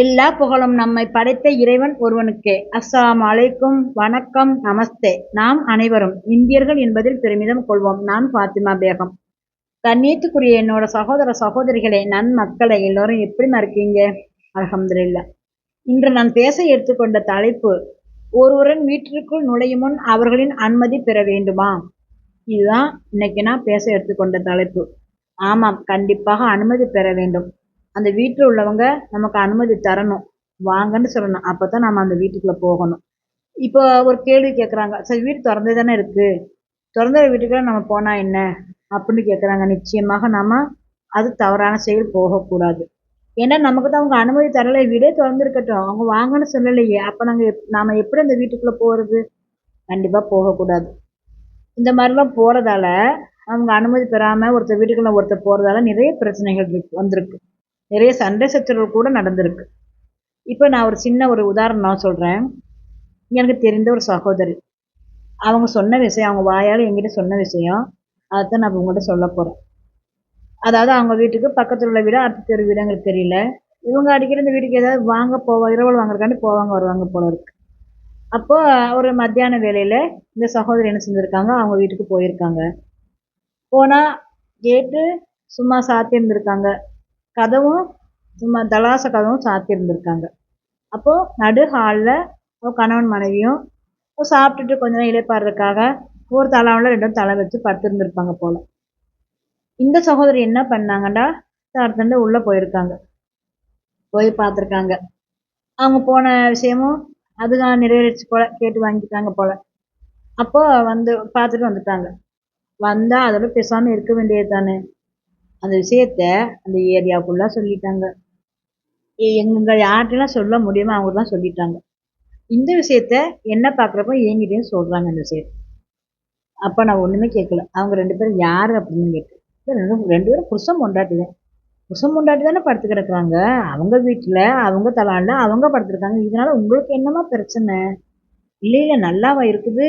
எல்லா புகழும் நம்மை படைத்த இறைவன் ஒருவனுக்கே. அஸ்ஸாம் அலைக்கும். வணக்கம். நமஸ்தே. நாம் அனைவரும் இந்தியர்கள் என்பதில் பெருமிதம் கொள்வோம். நான் பாத்திமா பேகம். கண்ணியத்துக்குரிய என்னோட சகோதர சகோதரிகளே நன்மக்களை எல்லோரும் எப்படி இருக்கீங்க அல்ஹம்துலில்லா. இன்று நான் பேச எடுத்துக்கொண்ட தலைப்பு ஒருவரின் வீட்டிற்குள் நுழையும் முன் அவர்களின் அனுமதி பெற வேண்டுமா? இதுதான் இன்னைக்கு நான் பேச எடுத்துக்கொண்ட தலைப்பு. ஆமாம் கண்டிப்பாக அனுமதி பெற வேண்டும். அந்த வீட்டில் உள்ளவங்க நமக்கு அனுமதி தரணும். வாங்கன்னு சொல்லணும். அப்போ தான் நம்ம அந்த வீட்டுக்குள்ளே போகணும். இப்போ ஒரு கேள்வி கேட்குறாங்க சரி வீடு திறந்தே தானே இருக்குது திறந்த வீட்டுக்குள்ளே நம்ம போனால் என்ன? அப்படின்னு கேட்குறாங்க நிச்சயமாக நாம் அது தவறான செயல் போகக்கூடாது. ஏன்னா நமக்கு தான் அவங்க அனுமதி தரலை. வீடே திறந்துருக்கட்டும். அவங்க வாங்கன்னு சொல்லலையே. அப்போ நாங்கள் எப் நாம் எப்படி அந்த வீட்டுக்குள்ளே போகிறது கண்டிப்பாக போகக்கூடாது. இந்த மாதிரிலாம் போகிறதால அவங்க அனுமதி பெறாமல் ஒருத்தர் வீட்டுக்குள்ளே ஒருத்தர் போகிறதால நிறைய பிரச்சனைகள் இருக்கு வந்திருக்கு. நிறைய சண்டை சச்சரவு கூட நடந்திருக்கு. இப்போ நான் ஒரு சின்ன ஒரு உதாரணம் சொல்கிறேன் எனக்கு தெரிந்த ஒரு சகோதரி. அவங்க சொன்ன விஷயம் அவங்க வாயால் எங்கிட்ட சொன்ன விஷயம் அதைத்தான் நான் உங்கள்கிட்ட சொல்ல போகிறேன் அதாவது அவங்க வீட்டுக்கு பக்கத்தில் உள்ள வீடு அடுத்த தெரு வீடு எங்களுக்கு தெரியல. இவங்க அடிக்கடி இந்த வீட்டுக்கு ஏதாவது வாங்க போவா இரவல் வாங்குறக்காண்டி போவாங்க வருவாங்க போல இருக்கு. அப்போது ஒரு மத்தியான வேலையில் இந்த சகோதரி என்ன செஞ்சுருக்காங்க? அவங்க வீட்டுக்கு போயிருக்காங்க. போனால் கேட்டு சும்மா சாத்தியிருந்திருக்காங்க கதவும் சும்மா தலாச கதவும் சாத்தியிருந்திருக்காங்க. அப்போது நடு ஹாலில் கணவன் மனைவியும் சாப்பிட்டுட்டு கொஞ்ச நேரம் இளைப்பாடுறதுக்காக ஒரு தலாவில் ரெண்டும் தலை வச்சு படுத்திருந்துருப்பாங்க போல். இந்த சகோதரி என்ன பண்ணாங்கடா? தடுத்துட்டு உள்ளே போயிருக்காங்க. போய் பார்த்துருக்காங்க. அவங்க போன விஷயமும் அதுதான் நிறைவேறிச்சு போல் கேட்டு வாங்கிட்டாங்க போல். அப்போது வந்து பார்த்துட்டு வந்துட்டாங்க. வந்தால் அதோட பேசாமல் இருக்க வேண்டியது தானே அந்த விஷயத்த அந்த ஏரியாவுக்குள்ளே சொல்லிட்டாங்க. எங்கள் யார்கிட்டலாம் சொல்ல முடியுமோ அவங்கள்தான் சொல்லிட்டாங்க. இந்த விஷயத்த என்ன பார்க்குறப்ப என்கிட்டயும் சொல்கிறாங்க இந்த விஷயத்த. அப்போ நான் ஒன்றுமே கேட்கல அவங்க ரெண்டு பேரும் யார் அப்படின்னு கேட்டு ரெண்டு ரெண்டு பேரும் புருஷம் பொண்டாட்டி தான். புருஷன் பொண்டாட்டி தானே படுத்து கிடக்குறாங்க. அவங்க வீட்டில் அவங்க தலாண்டில் அவங்க படுத்துருக்காங்க. இதனால உங்களுக்கு என்னமா பிரச்சனை? இல்லை இல்லை நல்லாவா இருக்குது.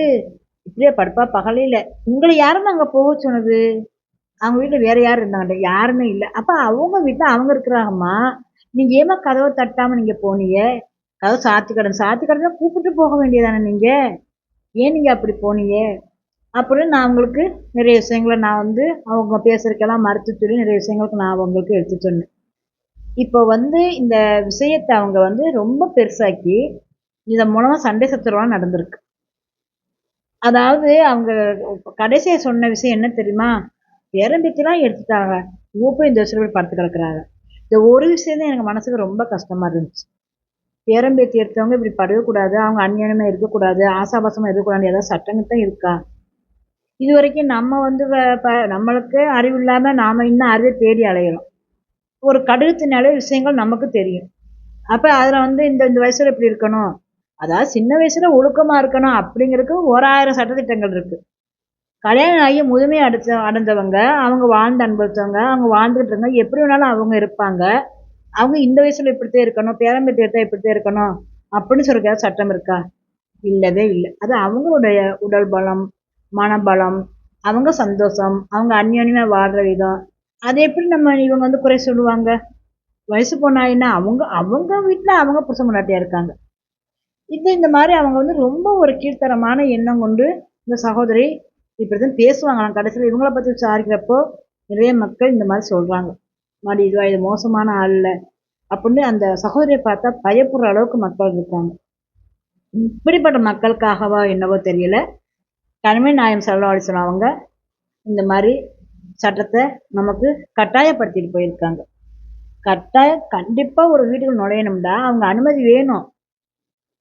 இப்படியே படுப்பா பகலையில் உங்களை யாரும் அங்கே போக சொன்னது? அவங்க வீட்டில் வேறு யார் இருந்தாங்க? யாருமே இல்லை. அப்போ அவங்க வீட்டில் அவங்க இருக்கிறாங்கம்மா. நீங்கள் ஏமா கதவை தட்டாமல் நீங்கள் போனீங்க? கதவை சாத்தி கிடந்து சாத்தி கிடந்தா கூப்பிட்டு போக வேண்டியதானே நீங்கள் ஏன் நீங்கள் அப்படி போனீங்க? அப்படின்னு நான் அவங்களுக்கு நிறைய விஷயங்களை நான் வந்து அவங்க பேசுறதுக்கெல்லாம் மறுத்து சொல்லி நிறைய விஷயங்களுக்கு நான் அவங்களுக்கு எடுத்து சொன்னேன். இப்போ வந்து இந்த விஷயத்தை அவங்க வந்து ரொம்ப பெருசாக்கி இதன் மூலமாக சண்டை சத்துருவாக நடந்திருக்கு. அதாவது அவங்க கடைசியாக சொன்ன விஷயம் என்ன தெரியுமா? பேரம்பேத்திலாம் எடுத்துட்டாங்க. இவங்க இந்த வருஷம் படுத்து கிடக்குறாங்க இந்த ஒரு விஷயம் தான் எனக்கு மனசுக்கு ரொம்ப கஷ்டமாக இருந்துச்சு. பேரம்பேத்தி எடுத்தவங்க இப்படி படக்கூடாது அவங்க அந்நியனமாக இருக்கக்கூடாது ஆசாபாசமாக இருக்கக்கூடாது ஏதாவது சட்டங்கள் தான் இருக்கா? இது வரைக்கும் நம்ம வந்து நம்மளுக்கு அறிவு இல்லாமல் நாம் இன்னும் அறிவை தேடி அலையிறோம். ஒரு கடுகத்தினாலே விஷயங்கள் நமக்கு தெரியும். அப்போ அதில் வந்து இந்த இந்த வயசில் இப்படி இருக்கணும். அதாவது சின்ன வயசில் ஒழுக்கமாக இருக்கணும் அப்படிங்கிறதுக்கு ஓராயிரம் சட்டத்திட்டங்கள் இருக்குது கல்யாணம் ஆகி முதுமை அடைச்ச அடைஞ்சவங்க அவங்க வாழ்ந்து அனுபவித்தவங்க அவங்க வாழ்ந்துகிட்டு இருங்க எப்படி வேணாலும் அவங்க இருப்பாங்க. அவங்க இந்த வயசில் இப்படித்தான் இருக்கணும் பேரம்பேத்தி எடுத்தால் இப்படித்தான் இருக்கணும் அப்படின்னு சொல்கிறதுக்காக சட்டம் இருக்கா? இல்லவே இல்லை. அது அவங்களுடைய உடல் பலம் மனபலம் அவங்க சந்தோஷம் அவங்க அந்யோன்யமாக வாழ்கிற விதம். அதை எப்படி நம்ம இவங்க வந்து குறை சொல்லுவாங்க? வயசு போனாயின்னா அவங்க அவங்க வீட்டில் அவங்க புருஷ முன்னாட்டியாக இருக்காங்க. இது இந்த மாதிரி அவங்க வந்து ரொம்ப ஒரு கீழ்த்தரமான எண்ணம் கொண்டு இந்த சகோதரி இப்படி தான் பேசுவாங்களாம். கடைசியில் இவங்கள பற்றி விசாரிக்கிறப்போ நிறைய மக்கள் இந்த மாதிரி சொல்கிறாங்க மாடி இதுவா இது மோசமான ஆள் இல்லை. அப்படின்னு அந்த சகோதரியை பார்த்தா பயப்படுற அளவுக்கு மக்கள் இருக்காங்க. இப்படிப்பட்ட மக்களுக்காகவா என்னவோ தெரியல. தனிமை நாயம் செல்லவாடி அவங்க இந்த மாதிரி சட்டத்தை நமக்கு கட்டாயப்படுத்திட்டு போயிருக்காங்க. கட்டாயம் கண்டிப்பாக ஒரு வீட்டுக்கு நுழையணும்டா. அவங்க அனுமதி வேணும்.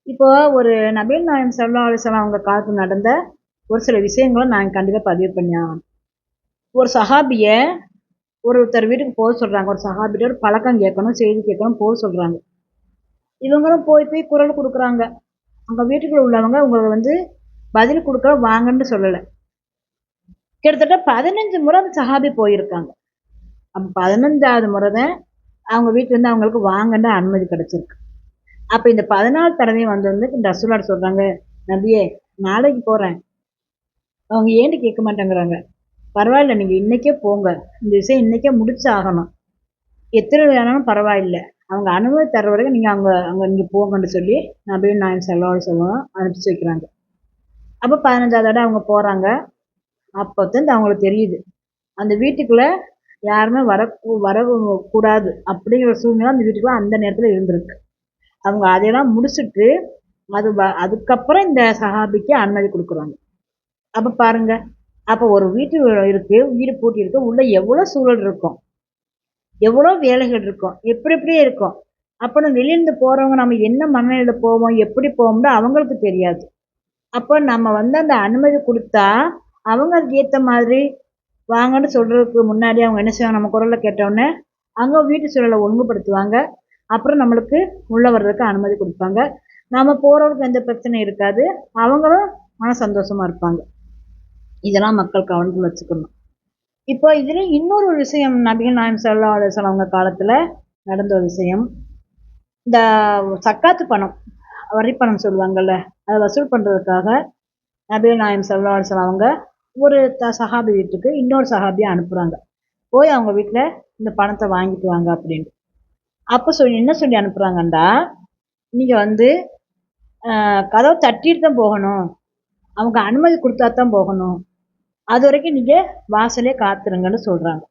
இப்போ ஒரு நபீல் நாயம் செல்லா அலிஸ்லாம் அவங்க காலத்தில் நடந்த ஒரு சில விஷயங்களை நான் கண்டிப்பாக பதிவு பண்ணி ஆகணும் ஒரு சஹாபியை ஒருத்தர் வீட்டுக்கு போக சொல்கிறாங்க ஒரு சஹாபிட்ட ஒரு பழக்கம் கேட்கணும் செய்தி கேட்கணும் போக சொல்கிறாங்க இவங்களும் போய் போய் குரல் கொடுக்குறாங்க. அவங்க வீட்டுக்குள்ள உள்ளவங்க உங்களுக்கு வந்து பதில் கொடுக்குற வாங்கன்னு சொல்லலை. கிட்டத்தட்ட பதினஞ்சு முறை அந்த சஹாபி போயிருக்காங்க. அப்போ பதினஞ்சாவது முறை தான் அவங்க வீட்டிலேருந்து அவங்களுக்கு வாங்கன்ற அனுமதி கிடச்சிருக்கு. அப்போ இந்த பதினாலு தடவையும் வந்து வந்து இந்த ரசூலாட சொல்கிறாங்க நபியே நாளைக்கு போகிறேன் அவங்க ஏன்னு கேட்க மாட்டேங்கிறாங்க. பரவாயில்ல நீங்கள் இன்றைக்கே போங்க. இந்த விஷயம் இன்றைக்கே முடிச்சு ஆகணும் எத்தனை வேணாலும் பரவாயில்ல. அவங்க அனுமதி தர வரைக்கும் நீங்கள் அங்கே அங்கே நீங்கள் போங்கன்னு சொல்லி நபி நாயம் செல்லோட சொல்லுவோம் அனுப்பிச்சு வைக்கிறாங்க. அப்போ பதினஞ்சாவது தடவை அவங்க போகிறாங்க அப்போ தான் அவங்களுக்கு தெரியுது. அந்த வீட்டுக்குள்ளே யாருமே வர வரக்கூடாது அப்படிங்கிற சூழ்நிலை அந்த வீட்டுக்குள்ளே அந்த நேரத்தில் இருந்திருக்கு. அவங்க அதையெல்லாம் முடிச்சுட்டு அது வ அதுக்கப்புறம் இந்த சஹாபிக்கு அனுமதி கொடுக்குறாங்க. அப்போ பாருங்க. அப்போ ஒரு வீட்டு இருக்கு வீடு பூட்டி இருக்கு உள்ள எவ்வளோ சூழல் இருக்கும். எவ்வளோ வேலைகள் இருக்கும். எப்படி எப்படியே இருக்கும். அப்போ நம்ம வெளியிருந்து போகிறவங்க நம்ம என்ன மனநிலையில் போவோம் எப்படி போவோம்னு அவங்களுக்கு தெரியாது. அப்போ நம்ம வந்து அந்த அனுமதி கொடுத்தா அவங்க அதுக்கு ஏற்ற மாதிரி வாங்கன்னு சொல்கிறதுக்கு முன்னாடி அவங்க என்ன செய்வாங்க? நம்ம குரலை கேட்டோடனே அங்கே வீட்டு சூழலை ஒழுங்குபடுத்துவாங்க. அப்புறம் நம்மளுக்கு உள்ளே வர்றதுக்கு அனுமதி கொடுப்பாங்க. நம்ம போகிறவங்களுக்கு எந்த பிரச்சனையும் இருக்காது. அவங்களும் மன சந்தோஷமாக இருப்பாங்க. இதெல்லாம் மக்கள் கவனத்தில் வச்சுக்கணும். இப்போ இதில் இன்னொரு விஷயம் நபிகள் நாயம் சல்லா அலுவலம் அவங்க காலத்தில் நடந்த ஒரு விஷயம். இந்த சக்காத்து பணம் வரி பணம் சொல்லுவாங்கள்ல அதை வசூல் பண்ணுறதுக்காக நபிகள் நாயம் சல்லா அலுவலம் அவங்க ஒரு த சஹாபி வீட்டுக்கு இன்னொரு சஹாபியை அனுப்புகிறாங்க போய் அவங்க வீட்டில் இந்த பணத்தை வாங்கிட்டு வாங்க அப்படின்ட்டு. அப்போ சொல்லி என்ன சொல்லி அனுப்புகிறாங்கண்டா நீங்கள் வந்து கதவை தட்டிட்டு தான் போகணும். அவங்க அனுமதி கொடுத்தா தான் போகணும். அது வரைக்கும் நீங்கள் வாசலே காத்துருங்கன்னு சொல்கிறாங்க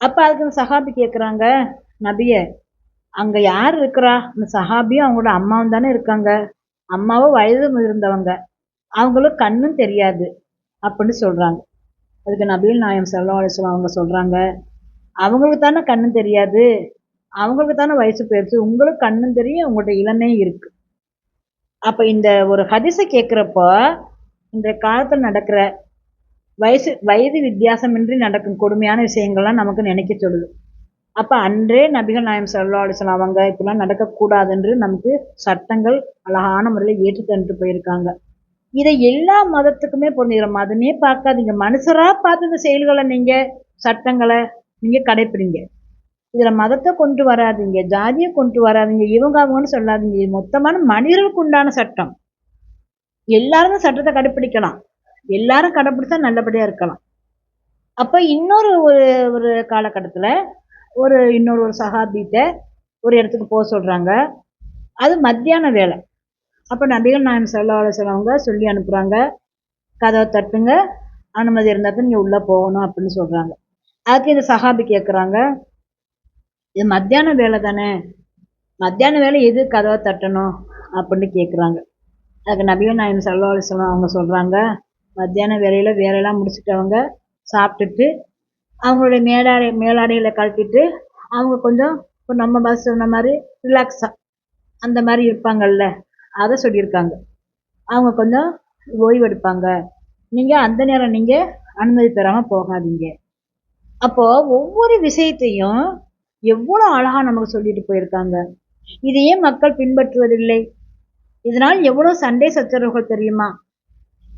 அப்போ அதுக்கு அந்த சஹாபி கேட்குறாங்க நபிய அங்கே யார் இருக்கிறா? அந்த சஹாபியும் அவங்களோட அம்மாவும் தானே இருக்காங்க. அம்மாவும் வயது இருந்தவங்க அவங்களும் கண்ணும் தெரியாது. அப்படின்னு சொல்கிறாங்க அதுக்கு நபீல் நாயம் சல்லா அலிஸ்லாம் அவங்க சொல்கிறாங்க அவங்களுக்கு தானே கண்ணும் தெரியாது. அவங்களுக்கு தானே வயசு போயிடுச்சு உங்களுக்கு கண்ணும் தெரியும் உங்கள்கிட்ட இளமே இருக்குது அப்போ இந்த ஒரு ஹதிசை கேட்குறப்போ இந்த காலத்தில் நடக்கிற வயசு வயது வித்தியாசமின்றி நடக்கும் கொடுமையான விஷயங்கள்லாம் நமக்கு நினைக்க சொல்லுது. அப்போ அன்றே நபிகள் நாயம் சல்லா அலிஸ்லாம் அவங்க இப்படிலாம் நடக்கக்கூடாதுன்று நமக்கு சட்டங்கள் அழகான முறையில் ஏற்று தந்துட்டு போயிருக்காங்க. இதை எல்லா மதத்துக்குமே பொருந்துகிற மதமே பார்க்காதீங்க. மனுஷராக பார்த்து இந்த செயல்களை நீங்கள் சட்டங்களை நீங்கள் கடைப்பிடிங்க. இதில் மதத்தை கொண்டு வராதிங்க ஜாதியை கொண்டு வராதிங்க இவங்க அவங்கன்னு சொல்லாதீங்க. மொத்தமான மனிதர்களுக்கு உண்டான சட்டம். எல்லாருமே சட்டத்தை கடைப்பிடிக்கலாம். எல்லாரும் கடைப்பிடிச்சா நல்லபடியாக இருக்கலாம். அப்போ இன்னொரு ஒரு ஒரு காலகட்டத்தில் ஒரு இன்னொரு ஒரு சகாபிகிட்ட ஒரு இடத்துக்கு போக சொல்கிறாங்க அது மத்தியான வேலை. அப்போ நபிகள் நாயம் செல்ல அவங்க சொல்லி அனுப்புகிறாங்க கதவை தட்டுங்க அனுமதி இருந்தால் நீங்கள் உள்ளே போகணும் அப்படின்னு சொல்கிறாங்க அதுக்கு இந்த சஹாபி கேட்குறாங்க இது மத்தியான வேலை தானே மத்தியான வேலை எது கதவை தட்டணும்? அப்படின்னு கேட்குறாங்க அதுக்கு நபிகள் நாயம் சல்லா செல்லம் அவங்க சொல்கிறாங்க மத்தியான வேலையில் வேலையெல்லாம் முடிச்சுட்டவங்க சாப்பிட்டுட்டு அவங்களுடைய மேலாடை மேலாடைகளை கழட்டிட்டு அவங்க கொஞ்சம் இப்போ நம்ம பஸ் சொன்ன மாதிரி ரிலாக்ஸாக அந்த மாதிரி இருப்பாங்கள்ல அதை சொல்லியிருக்காங்க. அவங்க கொஞ்சம் ஓய்வெடுப்பாங்க நீங்கள் அந்த நேரம் நீங்கள் அனுமதி பெறாமல் போகாதீங்க. அப்போது ஒவ்வொரு விஷயத்தையும் எவ்வளோ அழகாக நமக்கு சொல்லிட்டு போயிருக்காங்க. இதையே மக்கள் பின்பற்றுவதில்லை. இதனால் எவ்வளோ சண்டை சச்சரவுகள் தெரியுமா?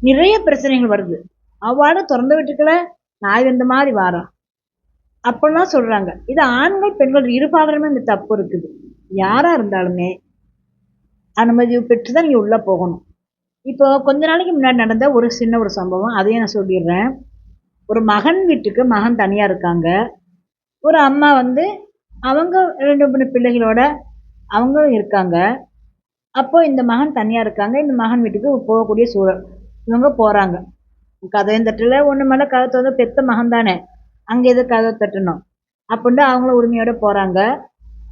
நிறைய பிரச்சனைகள் வருது. அவ்வாறு திறந்து விட்டுக்கல நாய் வந்த மாதிரி வாரம் அப்படிலாம் சொல்கிறாங்க இது ஆண்கள் பெண்கள் இருபாலருமே இந்த தப்பு இருக்குது. யாராக இருந்தாலுமே அனுமதி பெற்று தான் நீங்கள் உள்ளே போகணும். இப்போ கொஞ்ச நாளைக்கு முன்னாடி நடந்த ஒரு சின்ன ஒரு சம்பவம் அதையும் நான் சொல்லிடுறேன். ஒரு மகன் வீட்டுக்கு மகன் தனியாக இருக்காங்க. ஒரு அம்மா வந்து அவங்க ரெண்டு மூணு பிள்ளைகளோட அவங்களும் இருக்காங்க. அப்போது இந்த மகன் தனியாக இருக்காங்க. இந்த மகன் வீட்டுக்கு போகக்கூடிய சூழல் இவங்க போகிறாங்க கதையும் தட்டல ஒன்று மேலே கதை தோந்த பெத்த மகன் தானே. அங்கே எது கதை தட்டணும்? அப்படின்ட்டு அவங்களும் உரிமையோட போகிறாங்க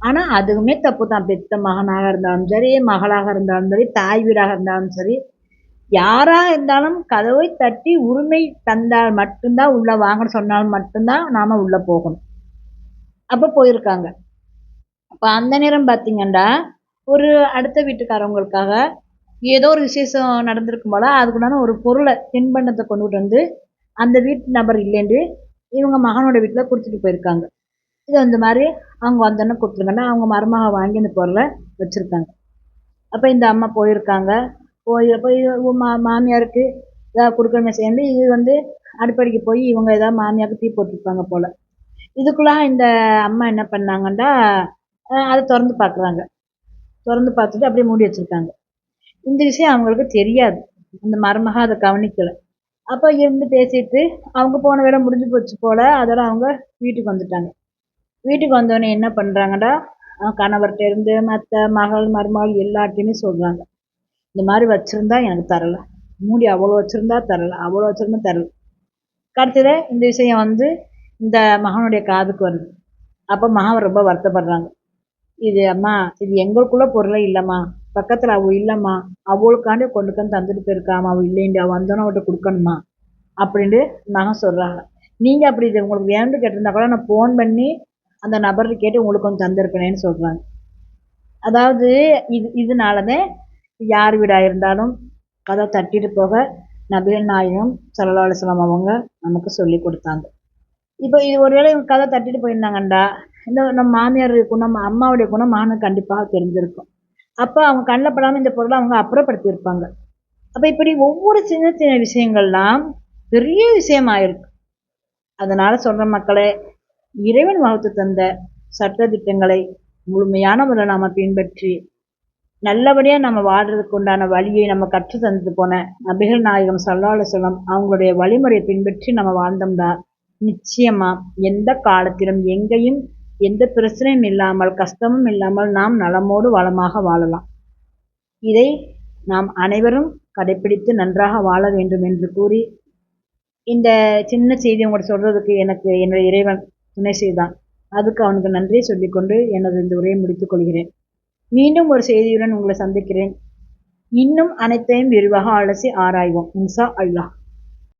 ஆனால் அதுவுமே தப்பு தான் பெத்த மகனாக இருந்தாலும் சரி மகளாக இருந்தாலும் சரி தாய் வீடாக இருந்தாலும் சரி யாராக இருந்தாலும் கதவை தட்டி உரிமை தந்தால் மட்டும்தான் உள்ளே வாங்கன்னு சொன்னால் மட்டும்தான் நாம் உள்ளே போகணும். அப்போ போயிருக்காங்க. அப்போ அந்த நேரம் பார்த்தீங்கன்னா ஒரு அடுத்த வீட்டுக்காரவங்களுக்காக ஏதோ ஒரு விசேஷம் நடந்திருக்கும் போல் அதுக்குண்டான ஒரு பொருளை தின்பண்டத்தை கொண்டுகிட்டு வந்து அந்த வீட்டு நபர் இல்லைன்னு இவங்க மகனோட வீட்டில் கொடுத்துட்டு போயிருக்காங்க. இது அந்த மாதிரி அவங்க வந்தோன்னே கொடுத்துருங்கன்னா அவங்க மருமக வாங்கி அந்த பொருளை வச்சுருக்காங்க. அப்போ இந்த அம்மா போயிருக்காங்க. போய் போய் மா மாமியாருக்கு ஏதாவது கொடுக்கணுமே சேர்ந்து இது வந்து அடுப்படிக்கு போய் இவங்க ஏதாவது மாமியாருக்கு டீ போட்டிருப்பாங்க போல். இதுக்குள்ளே இந்த அம்மா என்ன பண்ணாங்கன்னா அதை திறந்து பார்க்குறாங்க. திறந்து பார்த்துட்டு அப்படியே மூடி வச்சுருக்காங்க. இந்த விஷயம் அவங்களுக்கு தெரியாது. அந்த மருமக அதை கவனிக்கலை. அப்போ இருந்து பேசிட்டு அவங்க போன வேலை முடிஞ்சு போச்சு போல் அதோட அவங்க வீட்டுக்கு வந்துட்டாங்க. வீட்டுக்கு வந்தோடனே என்ன பண்ணுறாங்கடா கணவர்கிட்ட இருந்து மற்ற மகள் மருமகள் எல்லாத்தையுமே சொல்கிறாங்க இந்த மாதிரி வச்சுருந்தா எனக்கு தரலை. மூடி அவ்வளோ வச்சுருந்தா தரலை. அவ்வளோ வச்சுருந்தா தரலை. கடைசியில் இந்த விஷயம் வந்து இந்த மகனுடைய காதுக்கு வருது. அப்போ மகன் ரொம்ப வருத்தப்படுறாங்க. இது அம்மா இது எங்களுக்குள்ள பொருளே இல்லைம்மா. பக்கத்தில் அவள் இல்லைம்மா அவளுக்காண்டி கொண்டு வந்து தந்துட்டு போயிருக்காம்மா அவள் இல்லைண்டி அவள் வந்தோன்னே அவள்கிட்ட கொடுக்கணுமா? அப்படின்ட்டு மகன் சொல்கிறாங்க நீங்கள் அப்படி இது உங்களுக்கு வேணும்னு கேட்டிருந்தா கூட நான் ஃபோன் பண்ணி அந்த நபர்கிட்ட கேட்டு உங்களுக்கு வந்து தந்திருப்பேனேன்னு சொல்கிறாங்க அதாவது இது இதனால தான் யார் வீடாக இருந்தாலும் கதை தட்டிட்டு போக நபிகள் நாயகம் ஸல்லல்லாஹு அலைஹி அவங்க நமக்கு சொல்லி கொடுத்தாங்க. இப்போ இது ஒருவேளை இவங்க கதை தட்டிட்டு போயிருந்தாங்கண்டா இந்த நம்ம மாமியார் குணம் அம்மாவுடைய குணம் மகனுக்கு கண்டிப்பாக தெரிஞ்சிருக்கும். அப்போ அவங்க கண்ணில் படாமல் இந்த பொருளை அவங்க அப்புறப்படுத்தியிருப்பாங்க. அப்போ இப்படி ஒவ்வொரு சின்ன சின்ன விஷயங்கள்லாம் பெரிய விஷயமாயிருக்கு. அதனால் சொல்கிற மக்களே இறைவன் வகுத்து தந்த சட்ட திட்டங்களை முழுமையான முறையில் நாம் பின்பற்றி நல்லபடியாக நம்ம வாழ்கிறதுக்கு உண்டான வழியை நம்ம கற்று தந்துட்டு போன நபிகள் நாயகம் ஸல்லல்லாஹு அலைஹி அவங்களுடைய வழிமுறையை பின்பற்றி நம்ம வாழ்ந்தோம்னா நிச்சயமாக எந்த காலத்திலும் எங்கேயும் எந்த பிரச்சனையும் இல்லாமல் கஷ்டமும் இல்லாமல் நாம் நலமோடு வளமாக வாழலாம். இதை நாம் அனைவரும் கடைப்பிடித்து நன்றாக வாழ வேண்டும் என்று கூறி இந்த சின்ன செய்தி உங்கள்கிட்ட சொல்றதுக்கு எனக்கு என்னுடைய இறைவன் துணை செய்தான். அதுக்கு அவனுக்கு நன்றியை சொல்லிக்கொண்டு எனது இந்த உரையை முடித்துக் கொள்கிறேன். மீண்டும் ஒரு செய்தியுடன் உங்களை சந்திக்கிறேன். இன்னும் அனைத்தையும் விரிவாக அலசி ஆராய்வோம். இன்சா அல்லாஹ்.